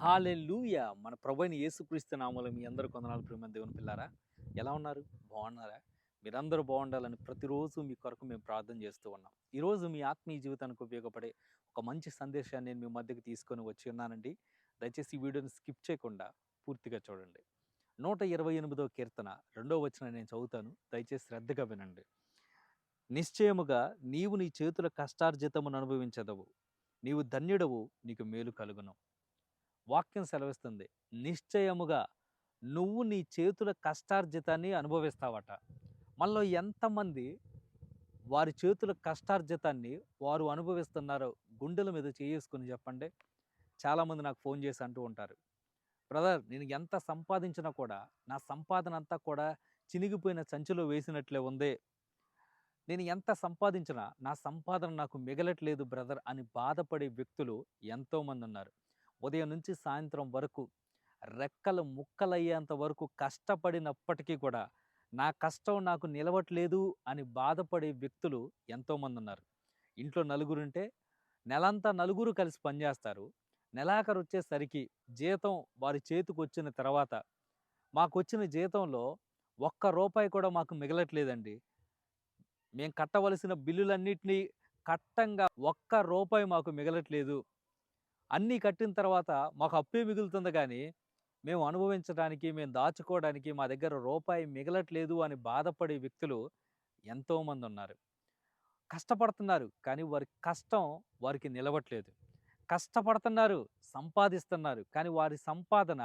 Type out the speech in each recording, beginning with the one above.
Hallelujah. మన ప్రభుని యేసుక్రీస్తు నామలు మీ అందరూ కొందనాలు ప్రేమ దేవుని పిల్లారా ఎలా ఉన్నారు? బాగున్నారా? మీరందరూ బాగుండాలని ప్రతిరోజు మీ కొరకు మేము ప్రార్థన చేస్తూ ఉన్నాం. ఈరోజు మీ ఆత్మీయ జీవితానికి ఉపయోగపడే ఒక మంచి సందేశాన్ని నేను మీ మధ్యకి తీసుకొని వచ్చి ఉన్నానండి. దయచేసి ఈ వీడియోని స్కిప్ చేయకుండా పూర్తిగా చూడండి. నూట ఇరవై ఎనిమిదో కీర్తన రెండో వచ్చిన నేను చదువుతాను. దయచేసి శ్రద్ధగా వినండి. నిశ్చయముగా నీవు నీ చేతుల కష్టార్జితమును అనుభవించదవు. నీవు ధన్యుడవు నీకు మేలు కలుగును. వాక్యం సెలవిస్తుంది. నిశ్చయముగా నువ్వు నీ చేతుల కష్టార్జితాన్ని అనుభవిస్తావట. మనలో ఎంతమంది వారి చేతుల కష్టార్జితాన్ని వారు అనుభవిస్తున్నారో గుండెల మీద చేసుకుని చెప్పండి. చాలామంది నాకు ఫోన్ చేసి అంటూ ఉంటారు. బ్రదర్ నేను ఎంత సంపాదించినా కూడా నా సంపాదన అంతా కూడా చినిగిపోయిన సంచిలో వేసినట్లే ఉంది. నేను ఎంత సంపాదించినా నా సంపాదన నాకు మిగలట్లేదు బ్రదర్ అని బాధపడే వ్యక్తులు ఎంతోమంది ఉన్నారు. ఉదయం నుంచి సాయంత్రం వరకు రెక్కలు ముక్కలయ్యేంత వరకు కష్టపడినప్పటికీ కూడా నా కష్టం నాకు నిలవట్లేదు అని బాధపడే వ్యక్తులు ఎంతోమంది ఉన్నారు ఇంట్లో నలుగురుంటే నెలంతా నలుగురు కలిసి పనిచేస్తారు. నెలాఖరు వచ్చేసరికి జీతం వారి చేతికి వచ్చిన తర్వాత మాకు వచ్చిన జీతంలో ఒక్క రూపాయి కూడా మాకు మిగలట్లేదండి. మేము కట్టవలసిన బిల్లులన్నింటినీ కట్టంగా ఒక్క రూపాయి మాకు మిగలట్లేదు. అన్నీ కట్టిన తర్వాత మాకు అప్పే మిగులుతుంది కానీ మేము అనుభవించడానికి మేము దాచుకోవడానికి మా దగ్గర రూపాయి మిగలట్లేదు అని బాధపడే వ్యక్తులు ఎంతోమంది ఉన్నారు. కష్టపడుతున్నారు కానీ వారి కష్టం వారికి నిలవట్లేదు. కష్టపడుతున్నారు సంపాదిస్తున్నారు కానీ వారి సంపాదన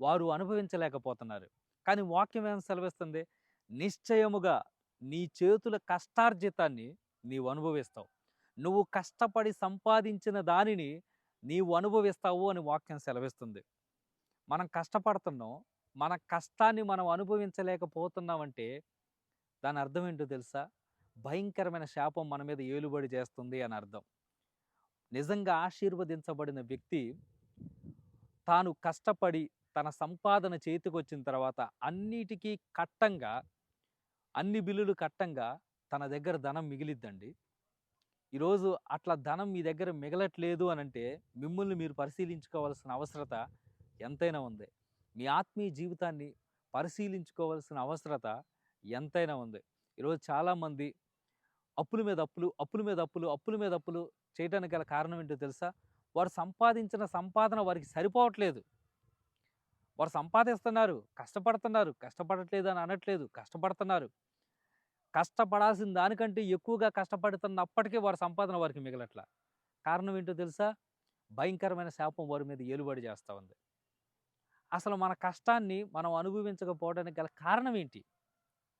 వారు అనుభవించలేకపోతున్నారు. కానీ వాక్యం ఏం సెలవిస్తుంది? నిశ్చయముగా నీ చేతుల కష్టార్జితాన్ని నీవు అనుభవిస్తావు. నువ్వు కష్టపడి సంపాదించిన దానిని నీవు అనుభవిస్తావు అని వాక్యం సెలవిస్తుంది. మనం కష్టపడుతున్నాం. మన కష్టాన్ని మనం అనుభవించలేకపోతున్నామంటే దాని అర్థం ఏంటో తెలుసా? భయంకరమైన శాపం మన మీద ఏలుబడి చేస్తుంది అని అర్థం. నిజంగా ఆశీర్వదించబడిన వ్యక్తి తాను కష్టపడి తన సంపాదన చేతికొచ్చిన తర్వాత అన్నిటికీ కట్టంగా అన్ని బిల్లులు కట్టంగా తన దగ్గర ధనం మిగిలిద్దండి. ఈరోజు అట్లా ధనం మీ దగ్గర మిగలట్లేదు అని అంటే మిమ్మల్ని మీరు పరిశీలించుకోవాల్సిన అవసరత ఎంతైనా ఉంది. మీ ఆత్మీయ జీవితాన్ని పరిశీలించుకోవాల్సిన అవసరత ఎంతైనా ఉంది. ఈరోజు చాలామంది అప్పుల మీద అప్పులు అప్పుల మీద అప్పులు అప్పుల మీద అప్పులు చేయడానికి గల కారణం ఏంటో తెలుసా? వారు సంపాదించిన సంపాదన వారికి సరిపోవట్లేదు. వారు సంపాదిస్తున్నారు కష్టపడుతున్నారు కష్టపడట్లేదు అని అనట్లేదు కష్టపడుతున్నారు. కష్టపడాల్సిన దానికంటే ఎక్కువగా కష్టపడుతున్నప్పటికీ వారి సంపాదన వారికి మిగలట్ల. కారణం ఏంటో తెలుసా? భయంకరమైన శాపం వారి మీద ఏలుబడి చేస్తూ ఉంది. అసలు మన కష్టాన్ని మనం అనుభవించకపోవడానికి గల కారణం ఏంటి?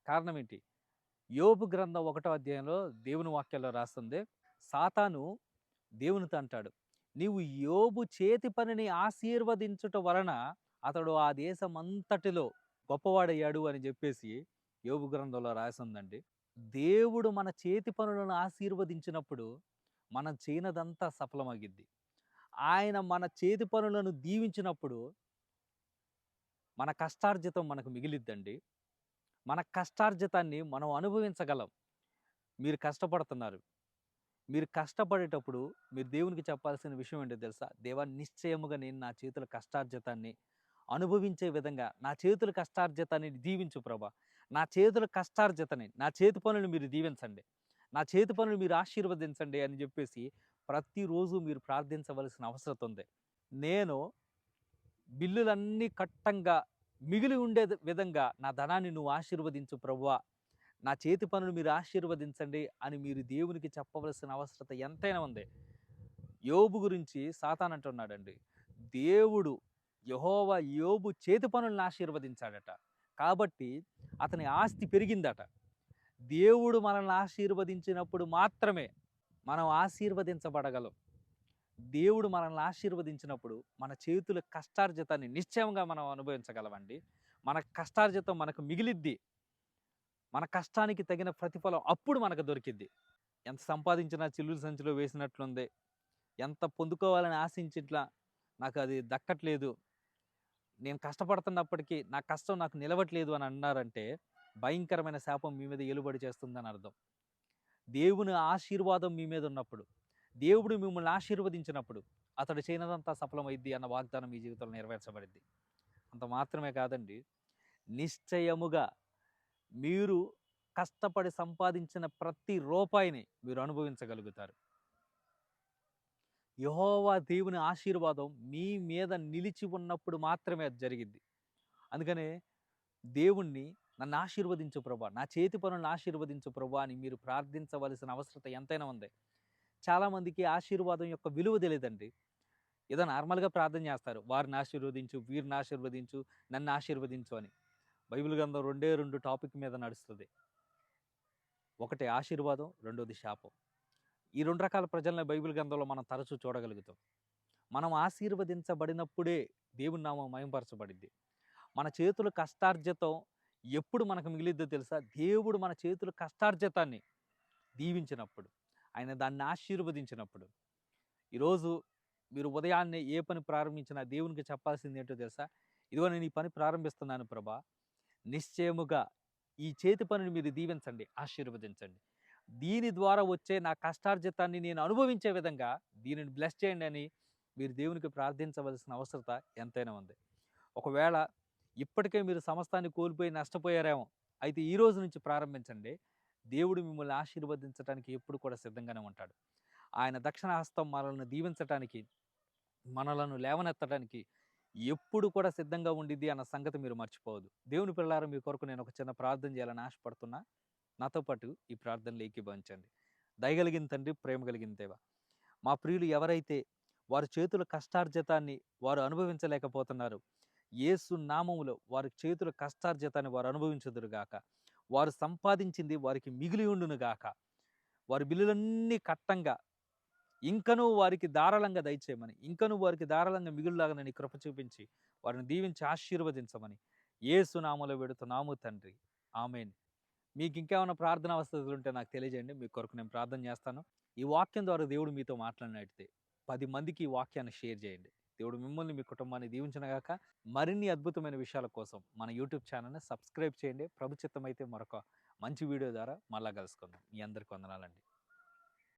కారణం ఏంటి? యోపు గ్రంథం ఒకటో అధ్యాయంలో దేవుని వాక్యంలో రాస్తుంది సాతాను దేవునితో అంటాడు నీవు యోబు చేతి పనిని ఆశీర్వదించుట వలన అతడు ఆ దేశం అంతటిలో గొప్పవాడయ్యాడు అని చెప్పేసి యోగు గ్రంథంలో రాసిందండి దేవుడు మన చేతి పనులను ఆశీర్వదించినప్పుడు మనం చేయనదంతా సఫలమగిద్ది. ఆయన మన చేతి పనులను దీవించినప్పుడు మన కష్టార్జితం మనకు మిగిలిద్దండి. మన కష్టార్జితాన్ని మనం అనుభవించగలం. మీరు కష్టపడుతున్నారు. మీరు కష్టపడేటప్పుడు మీరు దేవునికి చెప్పాల్సిన విషయం ఏంటో తెలుసా? దేవా నిశ్చయముగా నేను నా చేతుల కష్టార్జితాన్ని అనుభవించే విధంగా నా చేతుల కష్టార్జితాన్ని దీవించు ప్రభా. నా చేతుల కష్టార్జితని నా చేతి పనులు మీరు దీవించండి. నా చేతి పనులు మీరు ఆశీర్వదించండి అని చెప్పేసి ప్రతిరోజు మీరు ప్రార్థించవలసిన అవసరం ఉంది. నేను బిల్లులన్నీ కట్టంగా మిగిలి ఉండే విధంగా నా ధనాన్ని నువ్వు ఆశీర్వదించు ప్రభువా. నా చేతి పనులు మీరు ఆశీర్వదించండి అని మీరు దేవునికి చెప్పవలసిన అవసరత ఎంతైనా ఉంది. యోబు గురించి సాతాన్ అంటున్నాడండి. దేవుడు యహోవా యోబు చేతి పనులను ఆశీర్వదించాడట. కాబట్టి అతని ఆస్తి పెరిగిందట. దేవుడు మనల్ని ఆశీర్వదించినప్పుడు మాత్రమే మనం ఆశీర్వదించబడగలం. దేవుడు మనల్ని ఆశీర్వదించినప్పుడు మన చేతుల కష్టార్జితాన్ని నిశ్చయంగా మనం అనుభవించగలమండి. మన కష్టార్జితం మనకు మిగిలిద్ది. మన కష్టానికి తగిన ప్రతిఫలం అప్పుడు మనకు దొరికిద్ది. ఎంత సంపాదించినా చిల్లుల సంచిలో వేసినట్లుంది. ఎంత పొందుకోవాలని ఆశించిట్లా నాకు అది దక్కట్లేదు. నేను కష్టపడుతున్నప్పటికీ నా కష్టం నాకు నిలవట్లేదు అని అన్నారంటే భయంకరమైన శాపం మీ మీద ఎలుబడి చేస్తుందని అర్థం. దేవుని ఆశీర్వాదం మీ మీద ఉన్నప్పుడు దేవుడు మిమ్మల్ని ఆశీర్వదించినప్పుడు అతడు చేయనదంతా సఫలమైద్ది అన్న వాగ్దానం మీ జీవితంలో నెరవేర్చబడింది అంత మాత్రమే కాదండి. నిశ్చయముగా మీరు కష్టపడి సంపాదించిన ప్రతి రూపాయిని మీరు అనుభవించగలుగుతారు. యహోవా దేవుని ఆశీర్వాదం మీ మీద నిలిచి ఉన్నప్పుడు మాత్రమే అది జరిగింది అందుకనే దేవుణ్ణి నన్ను ఆశీర్వదించు ప్రభా నా చేతి పనులను ఆశీర్వదించు ప్రభా అని మీరు ప్రార్థించవలసిన అవసరత ఎంతైనా ఉంది. చాలామందికి ఆశీర్వాదం యొక్క విలువ తెలియదండి ఏదో నార్మల్గా ప్రార్థన చేస్తారు. వారిని ఆశీర్వదించు వీరిని ఆశీర్వదించు నన్ను ఆశీర్వదించు అని. బైబిల్ గ్రంథం రెండే రెండు టాపిక్ మీద నడుస్తుంది. ఒకటి ఆశీర్వాదం రెండోది శాపం. ఈ రెండు రకాల ప్రజలను బైబిల్ గ్రంథంలో మనం తరచూ చూడగలుగుతాం. మనం ఆశీర్వదించబడినప్పుడే దేవుని నామం మయంపరచబడింది మన చేతుల కష్టార్జితం ఎప్పుడు మనకు మిగిలిద్దో తెలుసా? దేవుడు మన చేతుల కష్టార్జితాన్ని దీవించినప్పుడు ఆయన దాన్ని ఆశీర్వదించినప్పుడు. ఈరోజు మీరు ఉదయాన్నే ఏ పని ప్రారంభించినా దేవునికి చెప్పాల్సింది ఏంటో తెలుసా? ఇదిగో నేను ఈ పని ప్రారంభిస్తున్నాను ప్రభా. నిశ్చయముగా ఈ చేతి పనిని మీరు దీవించండి ఆశీర్వదించండి. దీని ద్వారా వచ్చే నా కష్టార్జితాన్ని నేను అనుభవించే విధంగా దీనిని బ్లెస్ చేయండి అని మీరు దేవునికి ప్రార్థించవలసిన అవసరత ఎంతైనా ఉంది. ఒకవేళ ఇప్పటికే మీరు సమస్తాన్ని కోల్పోయి నష్టపోయారేమో అయితే ఈ రోజు నుంచి ప్రారంభించండి. దేవుడు మిమ్మల్ని ఆశీర్వదించడానికి ఎప్పుడు కూడా సిద్ధంగానే ఉంటాడు. ఆయన దక్షిణ హస్తం మనల్ని దీవించటానికి మనలను లేవనెత్తడానికి ఎప్పుడు కూడా సిద్ధంగా ఉండిద్ది అన్న సంగతి మీరు మర్చిపోవద్దు. దేవుని పిల్లారు మీ కొరకు నేను ఒక చిన్న ప్రార్థన చేయాలని ఆశపడుతున్నా. నాతో పాటు ఈ ప్రార్థనలు ఏకీభవించండి. దయగలిగిన తండ్రి ప్రేమ కలిగిన దేవ మా ప్రియులు ఎవరైతే వారి చేతుల కష్టార్జితాన్ని వారు అనుభవించలేకపోతున్నారు ఏసు నామములో వారి చేతుల కష్టార్జితాన్ని వారు అనుభవించదురుగాక. వారు సంపాదించింది వారికి మిగిలి ఉండునుగాక. వారి బిల్లులన్నీ కట్టంగా ఇంకనూ వారికి ధారాళంగా దయచేయమని ఇంకనూ వారికి ధారాళంగా మిగులులాగనని కృప చూపించి వారిని దీవించి ఆశీర్వదించమని యేసు నామలో పెడుతున్నాము తండ్రి. ఆమెన్. మీకు ఇంకేమైనా ప్రార్థన వసతులు ఉంటే నాకు తెలియజేయండి. మీ కొరకు నేను ప్రార్థన చేస్తాను. ఈ వాక్యం ద్వారా దేవుడు మీతో మాట్లాడినట్టే పది మందికి ఈ వాక్యాన్ని షేర్ చేయండి. దేవుడు మిమ్మల్ని మీ కుటుంబాన్ని దీవించనగాక. మరిన్ని అద్భుతమైన విషయాల కోసం మన యూట్యూబ్ ఛానల్ని సబ్స్క్రైబ్ చేయండి. ప్రభుచిత్తమైతే మరొక మంచి వీడియో ద్వారా మళ్ళా కలుసుకుందాం. మీ అందరికి వందనాలండి.